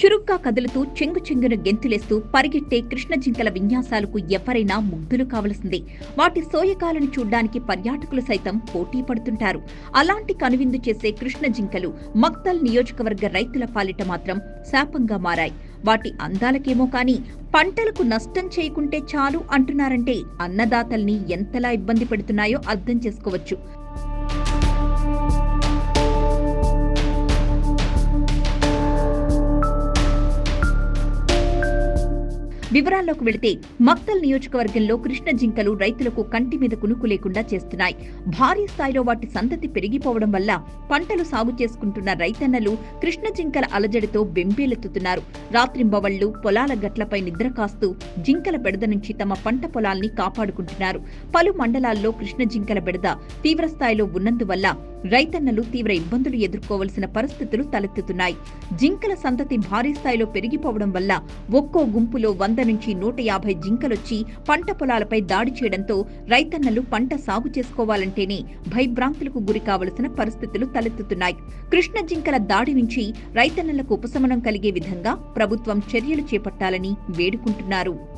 చురుగ్గా కదులుతూ చెంగు చెంగున గెంతులేస్తూ పరిగెట్టే కృష్ణ జింకల విన్యాసాలకు ఎవరైనా ముగ్ధులు కావలసిందే. వాటి సోయకాలను చూడ్డానికి పర్యాటకులు సైతం పోటీ పడుతుంటారు. అలాంటి కనువిందు చేసే కృష్ణ జింకలు మక్తల్ నియోజకవర్గ రైతుల పాలిట మాత్రం శాపంగా మారాయి. వాటి అందాలకేమో కాని పంటలకు నష్టం చేయకుంటే చాలు అంటున్నారంటే అన్నదాతల్ని ఎంతలా ఇబ్బంది పెడుతున్నాయో అర్థం చేసుకోవచ్చు. వివరాల్లోకి వెళితే మక్తల్ నియోజకవర్గంలో కృష్ణ జింకలు రైతులకు కంటి మీద కునుకు లేకుండా చేస్తున్నాయి. భారీ స్థాయిలో వాటి సంతతి పెరిగిపోవడం వల్ల పంటలు సాగు చేసుకుంటున్న రైతన్నలు కృష్ణ జింకల అలజడితో బెంబేలెత్తుతున్నారు. రాత్రింబవళ్ళు పొలాల గట్లపై నిద్ర కాస్తూ జింకల బెడద నుంచి తమ పంట పొలాల్ని కాపాడుకుంటున్నారు. పలు మండలాల్లో కృష్ణ జింకల బెడద తీవ్రస్థాయిలో ఉన్నందువల్ల రైతన్నలు తీవ్ర ఇబ్బందులు ఎదుర్కోవలసిన పరిస్థితులు తలెత్తుతున్నాయి. జింకల సంతతి భారీ స్థాయిలో పెరిగిపోవడం వల్ల ఒక్కో గుంపులో వంద నుంచి నూట యాభై జింకలొచ్చి పంట పొలాలపై దాడి చేయడంతో రైతన్నలు పంట సాగు చేసుకోవాలంటేనే భయభ్రాంతులకు గురి కావలసిన పరిస్థితులు తలెత్తుతున్నాయి. కృష్ణ జింకల దాడి నుంచి రైతన్నలకు ఉపశమనం కలిగే విధంగా ప్రభుత్వం చర్యలు చేపట్టాలని వేడుకుంటున్నారు.